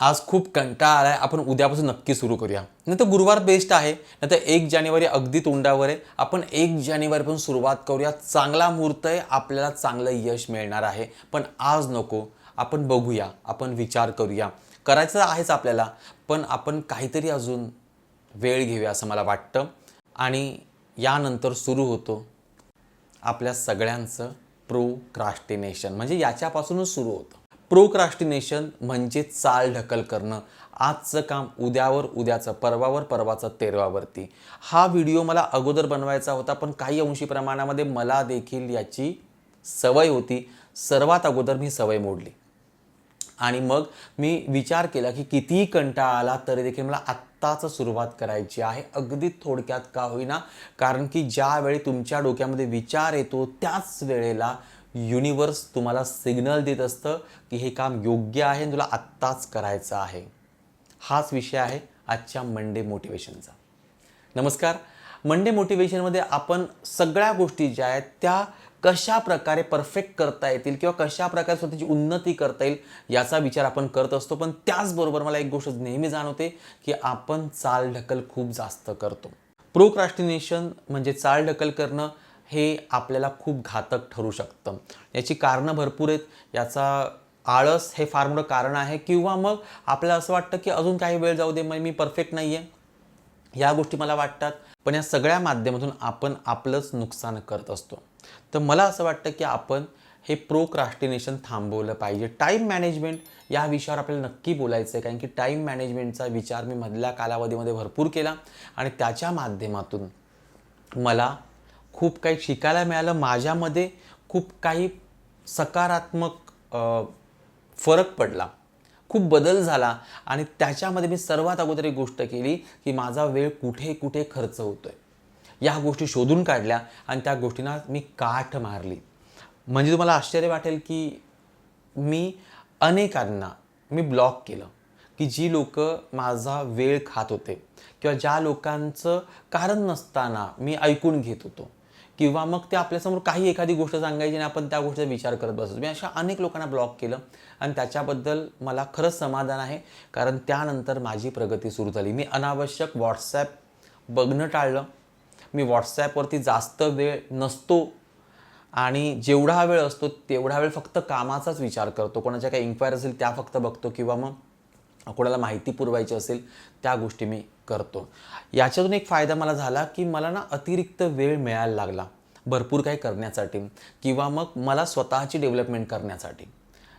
आज खूप कंटाळा आला आहे आपण उद्यापासून नक्की सुरू करूया. नाही तर गुरुवार बेस्ट आहे नाही तर एक जानेवारी अगदी तोंडावर आहे. आपण एक जानेवारीपासून सुरुवात करूया. चांगला मुहूर्त आहे आपल्याला चांगलं यश मिळणार आहे. पण आज नको आपण बघूया आपण विचार करूया. करायचं आहेच आपल्याला पण आपण काहीतरी अजून वेळ घेऊया असं मला वाटतं. आणि यानंतर सुरू होतो आपल्या सगळ्यांचं प्रोक्रास्टिनेशन म्हणजे याच्यापासूनच सुरू होतं. प्रोक्रास्टिनेशन म्हणजे चाल ढकल करणं. आजचं काम उद्यावर उद्याचं परवावर परवाचं तेरवावरती. हा व्हिडिओ मला अगोदर बनवायचा होता पण काही अंशी प्रमाणामध्ये मला देखील याची सवय होती. सर्वात अगोदर मी सवय मोडली. आणि मग मी विचार केला की कितीही कंटाळा आला तरी देखील मला आत्ताच सुरुवात करायची आहे. अगदी थोडक्यात का होईना? कारण की ज्यावेळी तुमच्या डोक्यामध्ये विचार येतो त्याच वेळेला युनिवर्स तुम्हाला सिग्नल देत असतं की हे काम योग्य आहे आणि तुला आत्ताच करायचं आहे. हाच विषय आहे आजच्या मंडे मोटिवेशनचा नमस्कार. मंडे मोटिवेशनमध्ये आपण सगळ्या गोष्टी ज्या आहेत त्या कशा प्रकारे परफेक्ट करता येतील किंवा कशा प्रकारे स्वतःची उन्नती करता येईल याचा विचार आपण करत असतो. पण त्याचबरोबर मला एक गोष्ट नेहमी जाणवते की आपण चालढकल खूप जास्त करतो. प्रोक्रास्टिनेशन म्हणजे चाल ढकल करणं हे आपल्याला खूप घातक ठरू शकतं. याची कारणं भरपूर आहेत. याचा आळस हे फार मोठं कारण आहे. किंवा मग आपल्याला असं वाटतं की अजून काही वेळ जाऊ दे मग मी परफेक्ट नाही आहे या गोष्टी मला वाटतात. पण या सगळ्या माध्यमातून आपण आपलंच नुकसान करत असतो. तर मला असं वाटतं की आपण हे प्रोक्रास्टिनेशन थांबवलं पाहिजे. टाईम मॅनेजमेंट या विषयावर आपल्याला नक्की बोलायचं आहे कारण की टाईम मॅनेजमेंटचा विचार मी मधल्या कालावधीमध्ये भरपूर केला. आणि त्याच्या माध्यमातून मला खूप काही शिकायला मिळालं. माझ्यामध्ये खूप काही सकारात्मक फरक पडला. खूप बदल झाला आणि त्याच्यामध्ये मी सर्वात अगोदर एक गोष्ट केली की माझा वेळ कुठे कुठे खर्च होतो आहे या गोष्टी शोधून काढल्या आणि त्या गोष्टींना मी काठ मारली. म्हणजे तुम्हाला आश्चर्य वाटेल की मी अनेकांना मी ब्लॉक केलं की जी लोक माझा वेळ खात होते किंवा ज्या लोकांचं कारण नसताना मी ऐकून घेत होतो. किंवा मग ते आपल्यासमोर काही एखादी गोष्ट सांगायची आणि आपण त्या गोष्टीचा विचार करत बसतो. मी अशा अनेक लोकांना ब्लॉक केलं आणि त्याच्याबद्दल मला खरंच समाधान आहे. कारण त्यानंतर माझी प्रगती सुरू झाली. मी अनावश्यक व्हॉट्सॲप बघणं टाळलं. मी व्हॉट्सॲपवरती जास्त वेळ नसतो आणि जेवढा वेळ असतो तेवढा वेळ फक्त कामाचाच विचार करतो. कोणाच्या काही इन्क्वायरी असेल त्या फक्त बघतो किंवा मग कोणाला माहिती पुरवायची असेल त्या गोष्टी मी करतो. याच्यातून एक फायदा मला झाला की मला ना अतिरिक्त वेळ मिळायला लागला. भरपूर काही करण्यासाठी किंवा मग मला स्वतःची डेव्हलपमेंट करण्यासाठी.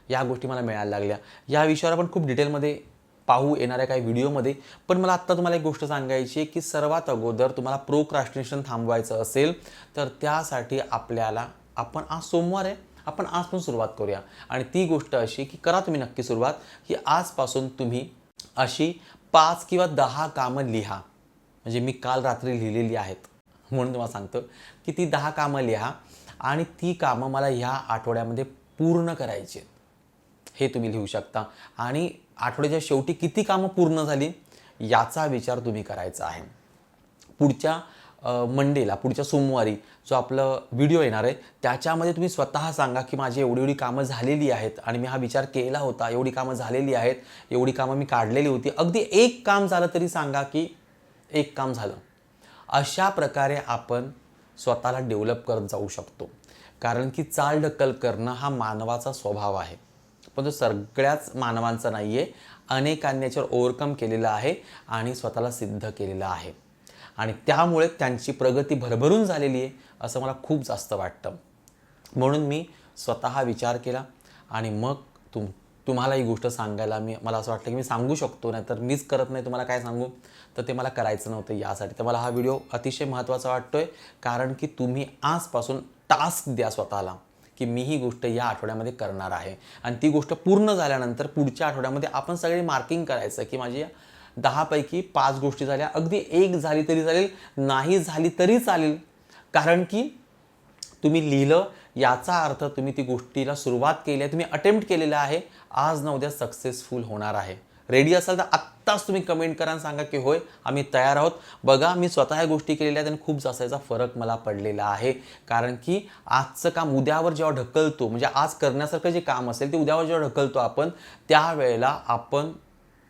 या गोष्टी मला मिळायला लागल्या. या विषयावर आपण खूप डिटेलमध्ये पाहू येणाऱ्या काही व्हिडिओमध्ये पण मला आत्ता तुम्हाला एक गोष्ट सांगायची आहे की सर्वात अगोदर तुम्हाला प्रोक्रास्टिनेशन थांबवायचं असेल तर त्यासाठी आपल्याला आपण आज सोमवार आहे आपण आजपासून सुरुवात करूया. आणि ती गोष्ट अशी की करा तुम्ही नक्की सुरुवात की आजपासून तुम्ही अशी पाच किंवा दहा कामं लिहा. म्हणजे मी काल रात्री लिहिलेली आहेत. म्हणून तुम्हाला सांगतो की ती दहा कामं लिहा आणि ती कामं मला ह्या आठवड्यामध्ये पूर्ण करायची आहेत. हे तुम्ही लिहू शकता. आणि आठवड्याच्या शेवटी किती कामं पूर्ण झाली याचा विचार तुम्ही करायचा आहे. पुढच्या मंडेला पुढच्या सोमवारी जो आपलं व्हिडिओ येणार आहे त्याच्यामध्ये तुम्ही स्वतः सांगा की माझी एवढी एवढी कामं झालेली आहेत आणि मी हा विचार केला होता एवढी कामं झालेली आहेत एवढी कामं मी काढलेली होती. अगदी एक काम झालं तरी सांगा की एक काम झालं. अशा प्रकारे आपण स्वतःला डेव्हलप करत जाऊ शकतो. कारण की चाल ढकल करणं हा मानवाचा स्वभाव आहे. पण तो सगळ्याच मानवांचा नाही आहे अनेकांनी याच्यावर ओव्हरकम केलेला आहे आणि स्वतःला सिद्ध केलेलं आहे. आणि त्यामुळे त्यांची प्रगती भरभरून झालेली आहे असं मला खूप जास्त वाटतं. म्हणून मी स्वतः विचार केला आणि मग तुम तुम्हाला ही गोष्ट सांगायला मी मला असं वाटलं की मी सांगू शकतो नाही तर मीच करत नाही तुम्हाला काय सांगू? तर ते मला करायचं नव्हतं यासाठी. तर मला हा व्हिडिओ अतिशय महत्त्वाचा वाटतो आहे कारण की तुम्ही आजपासून टास्क द्या स्वतःला की मी ही गोष्ट या आठवड्यामध्ये करणार आहे. आणि ती गोष्ट पूर्ण झाल्यानंतर पुढच्या आठवड्यामध्ये आपण सगळे मार्किंग करायचं की माझी दहापैकी पाच गोष्टी झाल्या. अगदी एक झाली तरी चालेल नाही झाली तरी चालेल. कारण की तुम्ही लिहिलं याचा अर्थ तुम्ही ती गोष्टीला सुरुवात केली आहे तुम्ही अटेम्प्ट केलेलं आहे आज ना उद्या सक्सेसफुल होणार आहे. रेडी असाल तर आत्ताच तुम्ही कमेंट करा आणि सांगा की होय आम्ही तयार आहोत. बघा मी स्वतः ह्या गोष्टी केलेल्या आहेत आणि खूप जास्त याचा फरक मला पडलेला आहे. कारण की आजचं काम उद्यावर जेव्हा ढकलतो म्हणजे आज करण्यासारखं जे काम असेल ते उद्यावर जेव्हा ढकलतो आपण त्यावेळेला आपण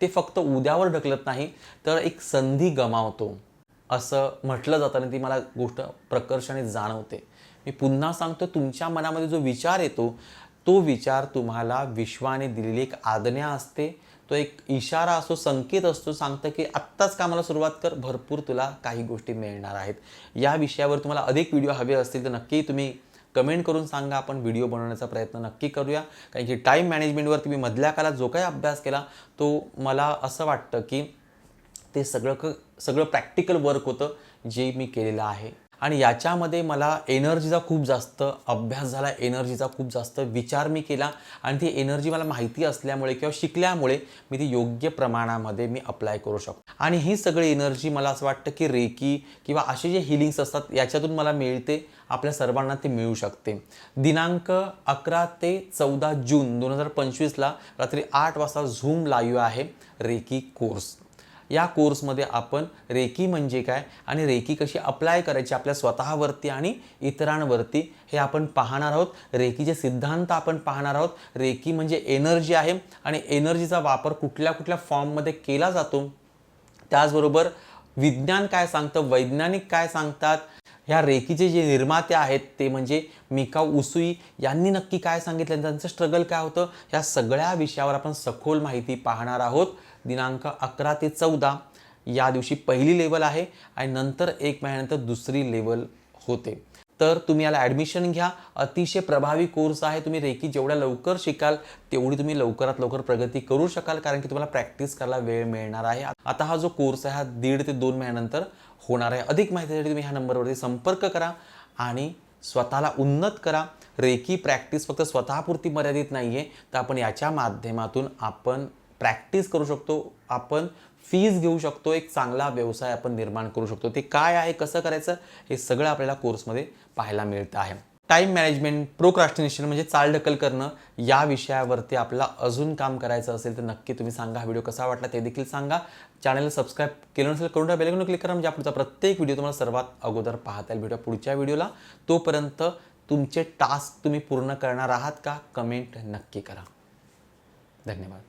ते फक्त उद्यावर ढकलत नाही तर एक संधी गमावतो. असं म्हटलं जातं आणि ती मला गोष्ट प्रकर्षाने जाणवते. मी पुन्हा सांगतो तुमच्या मनामध्ये जो विचार येतो तो विचार तुम्हाला विश्वाने दिलेली एक आज्ञा असते. तो एक इशारा असतो संकेत असतो सांगतं की आत्ताच कामाला सुरुवात कर भरपूर तुला काही गोष्टी मिळणार आहेत. या विषयावर तुम्हाला अधिक व्हिडिओ हवे असतील तर नक्की तुम्ही कमेंट करून सांगा आपण व्हिडिओ बनवण्याचा प्रयत्न नक्की करूया. कारण की टाईम मॅनेजमेंटवर तुम्ही मधल्या काळात जो काही अभ्यास केला तो मला असं वाटतं की ते सगळं क सगळं प्रॅक्टिकल वर्क होतं जे मी केलेलं आहे. आणि याच्यामध्ये मला एनर्जीचा खूप जास्त अभ्यास झाला एनर्जीचा खूप जास्त विचार मी केला आणि ती एनर्जी मला माहिती असल्यामुळे किंवा शिकल्यामुळे मी ती योग्य प्रमाणामध्ये मी अप्लाय करू शकतो. आणि ही सगळी एनर्जी मला असं वाटतं की रेकी किंवा असे जे हिलिंग्स असतात याच्यातून मला मिळते आपल्या सर्वांना ते मिळू शकते. दिनांक अकरा ते चौदा जून दोन हजार पंचवीसला रात्री आठ वाजता झूम लाईव्ह आहे रेकी कोर्स. या कोर्समध्ये आपण रेकी म्हणजे काय आणि रेकी कशी अप्लाय करायची आपल्या स्वतःवरती आणि इतरांवरती हे आपण पाहणार आहोत. रेकीचे सिद्धांत आपण पाहणार आहोत. रेकी म्हणजे एनर्जी आहे आणि एनर्जीचा वापर कुठल्या कुठल्या फॉर्ममध्ये केला जातो. त्याचबरोबर विज्ञान काय सांगतं वैज्ञानिक काय सांगतात ह्या रेकीचे जे निर्माते आहेत ते म्हणजे मिका उसूई यांनी नक्की काय सांगितलं त्यांचं स्ट्रगल काय होतं ह्या सगळ्या विषयावर आपण सखोल माहिती पाहणार आहोत. दिनांक अकरा ते चौदा या दिवशी पहिली लेवल आहे आणि नंतर एक महिन्यानंतर दुसरी लेवल होते. तर तुम्ही याला ॲडमिशन घ्या. अतिशय प्रभावी कोर्स आहे. तुम्ही रेकी जेवढ्या लवकर शिकाल तेवढी तुम्ही लवकरात लवकर प्रगती करू शकाल कारण की तुम्हाला प्रॅक्टिस करायला वेळ मिळणार आहे. आता हा जो कोर्स आहे हा दीड ते दोन महिन्यानंतर होणार आहे. अधिक माहितीसाठी तुम्ही ह्या नंबरवरती संपर्क करा आणि स्वतःला उन्नत करा. रेकी प्रॅक्टिस फक्त स्वतःपुरती मर्यादित नाही आहे तर आपण याच्या माध्यमातून आपण प्रॅक्टिस करू शकतो. आपण फीज घेऊ शकतो. एक चांगला व्यवसाय आपण निर्माण करू शकतो. ते काय आहे कसं करायचं हे सगळं आपल्याला कोर्समध्ये पाहायला मिळतं आहे. टाईम मॅनेजमेंट प्रोक्रास्टिनेशन म्हणजे चालढकल करणं या विषयावरती आपल्याला अजून काम करायचं असेल तर नक्की तुम्ही सांगा. हा व्हिडिओ कसा वाटला ते देखील सांगा. चॅनलला सबस्क्राईब केलं नसेल करून ठेवा. बेलकून क्लिक करा. म्हणजे पुढचा प्रत्येक व्हिडिओ तुम्हाला सर्वात अगोदर पाहता येईल. व्हिडिओ पुढच्या व्हिडिओला. तोपर्यंत तुमचे टास्क तुम्ही पूर्ण करणार आहात का? कमेंट नक्की करा. धन्यवाद.